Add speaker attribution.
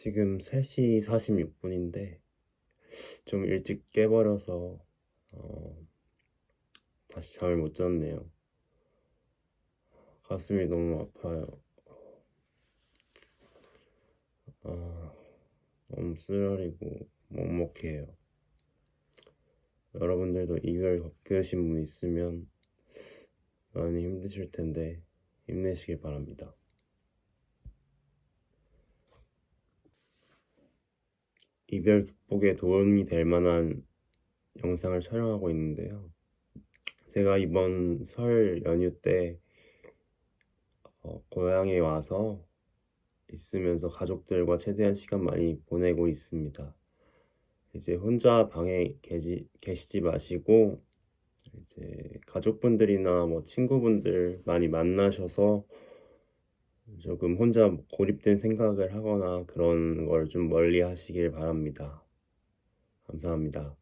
Speaker 1: 지금 3시 46분인데 좀 일찍 깨버려서 어, 다시 잠을 못 잤네요. 가슴이 너무 아파요. 아, 너무 쓰라리고 먹먹해요. 여러분들도 이별 겪으신 분 있으면 많이 힘드실 텐데 힘내시길 바랍니다. 이별 극복에 도움이 될 만한 영상을 촬영하고 있는데요. 제가 이번 설 연휴 때 어, 고향에 와서 있으면서 가족들과 최대한 시간 많이 보내고 있습니다. 이제 혼자 방에 계시, 계시지 마시고 이제 가족분들이나 뭐 친구분들 많이 만나셔서 조금 혼자 고립된 생각을 하거나 그런 걸 좀 멀리 하시길 바랍니다. 감사합니다.